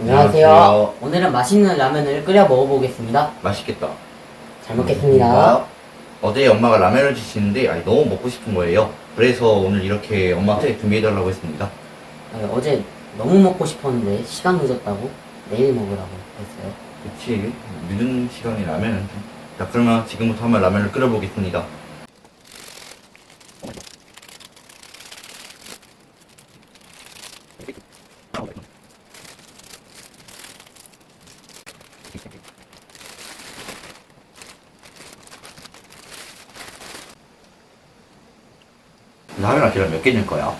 안녕하세요. 안녕하세요. 오늘은 맛있는 라면을 끓여 먹어보겠습니다. 맛있겠다. 잘 먹겠습니다. 어제 엄마가 라면을 주시는데 아니, 너무 먹고 싶은 거예요. 그래서 오늘 이렇게 엄마한테 준비해달라고 했습니다. 아, 어제 너무 먹고 싶었는데 시간 늦었다고 내일 먹으라고 했어요. 그치. 늦은 시간에 라면은 좀. 자, 그러면 지금부터 한번 라면을 끓여보겠습니다. 라면 계란 몇개 넣을 거야?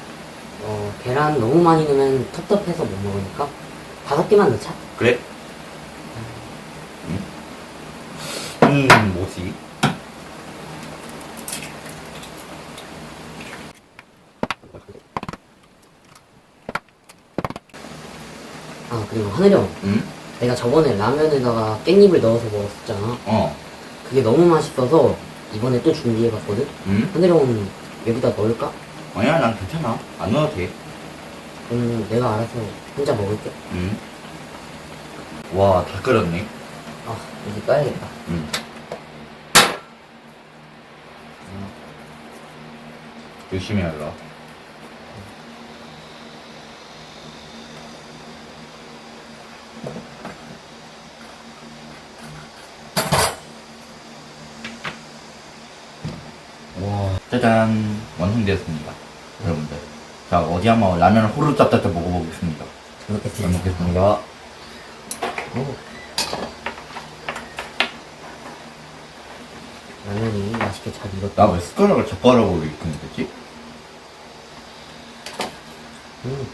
어, 계란 너무 많이 넣으면 텁텁해서 못 먹으니까 다섯 개만 넣자. 그래? 음, 음 뭐지? 아 그리고 하늘형, 음? 내가 저번에 라면에다가 깻잎을 넣어서 먹었었잖아. 어. 그게 너무 맛있어서 이번에 또 준비해봤거든. 음? 하늘형은 여기다 넣을까? 아니야, 난 괜찮아. 안 넣어도 돼. 그럼 내가 알아서 혼자 먹을게. 음. 와, 다 끓였네. 아 여기 떠야겠다. 음. 조심히 하라. 와, 짜잔. 완성되었습니다. 여러분들. 자, 어디 한번 라면을 호루 짭짭짭 먹어보겠습니다. 잘잘 먹겠습니다. 먹겠습니다. 오. 라면이 맛있게 잘 익었다. 나왜 숟가락을 젓가락으로 이렇게 넣었지? 음.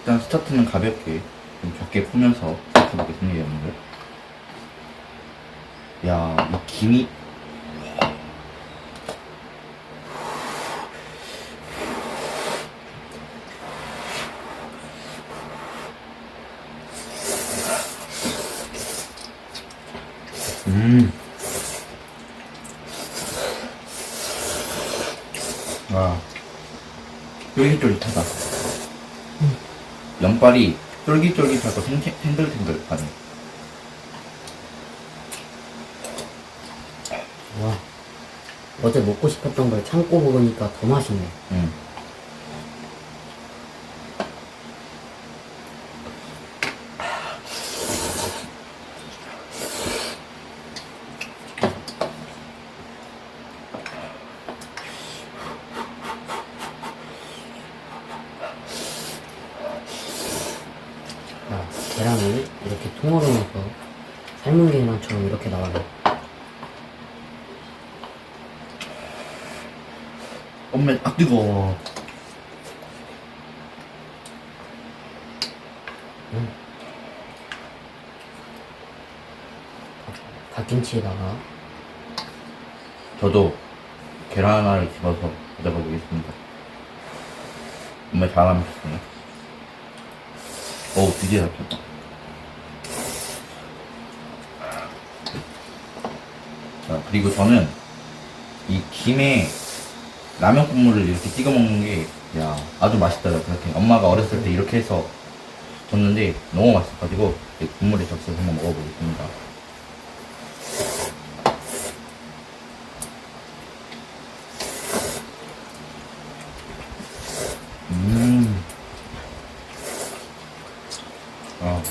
일단 스타트는 가볍게 좀 적게 풀면서 시작해보겠습니다 여러분들 야 이 김이 음. 와, 쫄깃쫄깃하다. 면발이 쫄깃쫄깃하고 탱- 탱글탱글하네. 와. 어제 먹고 싶었던 걸 참고 먹으니까 더 맛있네. 음. 자, 계란을 이렇게 통으로 넣어서 삶은 계란처럼 이렇게 나와요. 엄마, 아, 뜨거워. 갓김치에다가 저도 계란 하나를 집어서 가져가 보겠습니다. 엄마 잘하셨네. 어우, 드디어 잡혔다. 자, 그리고 저는 이 김에 라면 국물을 이렇게 찍어 먹는 게, 야, 아주 맛있더라고요. 그렇게 엄마가 어렸을 때 이렇게 해서 줬는데 너무 맛있어가지고 이 국물에 적셔서 한번 먹어보겠습니다. 음. 아,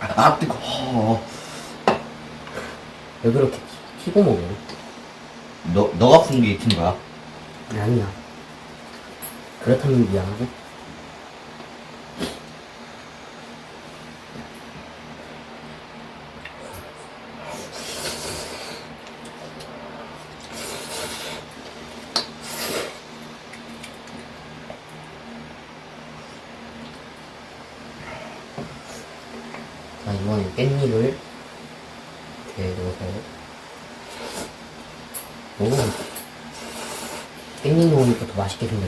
아, 뜨거워. 왜 그렇게 튀고 먹어? 너, 너가 fun게 튄 거야? 아니, 아니야. 그렇다면 미안하고. 자, 이번엔 깻잎을 敬老法。おお。エニーの音と飛ばしてるのに。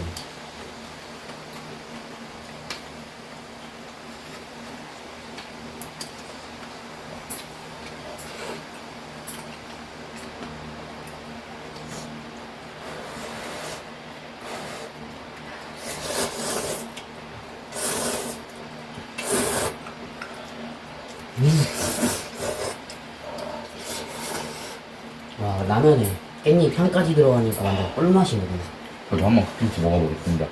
うん。 라면에 깻잎 향까지 들어가니까 완전 꿀맛이거든요. 저도 한번 갓김치 먹어보겠습니다.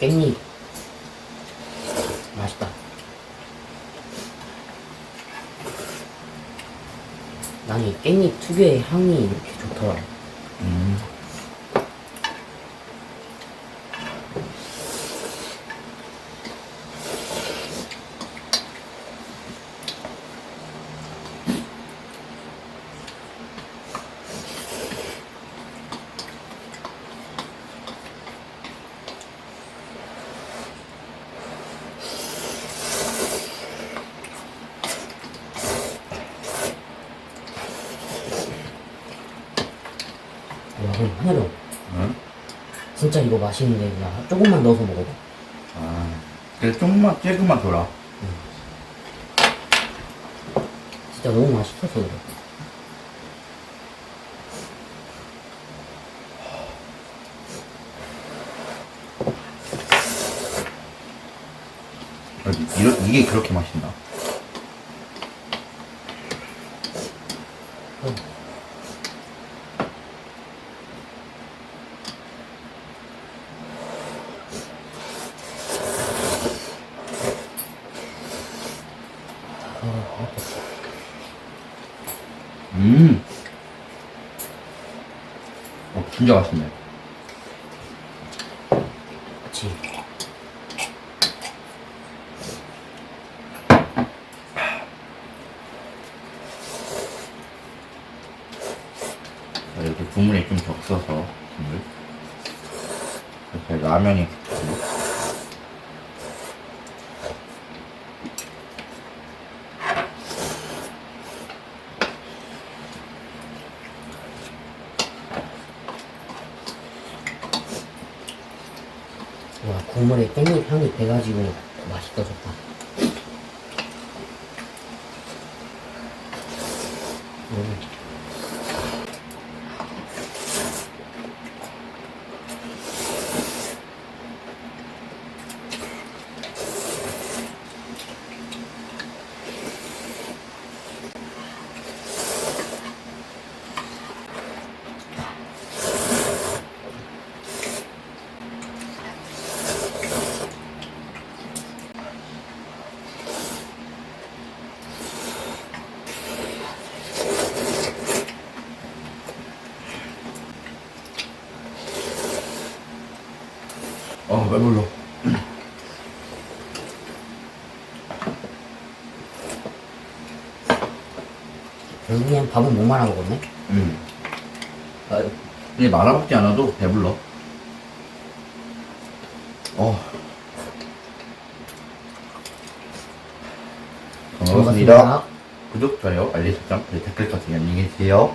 깻잎. 맛있다. 난이 깻잎 특유의 향이 이렇게 좋더라. 음. 와, 그럼 하나로. 응? 진짜 이거 맛있는데, 야, 조금만 넣어서 먹어봐. 아. 그래, 조금만, 조금만 돌아. 진짜 너무 맛있어서 그래. 이러, 이게 그렇게 맛있나? 음. 어, 진짜 맛있네. 그치. 자, 이렇게 국물이 좀 적셔서, 국물. 이렇게 라면이. 와, 국물에 깻잎 향이 배가지고 맛있어졌다. 음. 배불러. 결국엔 밥은 못 말아 먹었네? 음. 아, 근데 말아먹지 않아도 배불러. 어. 잘 고맙습니다. 구독, 좋아요, 알림 설정, 그리고 댓글까지 안녕히 계세요.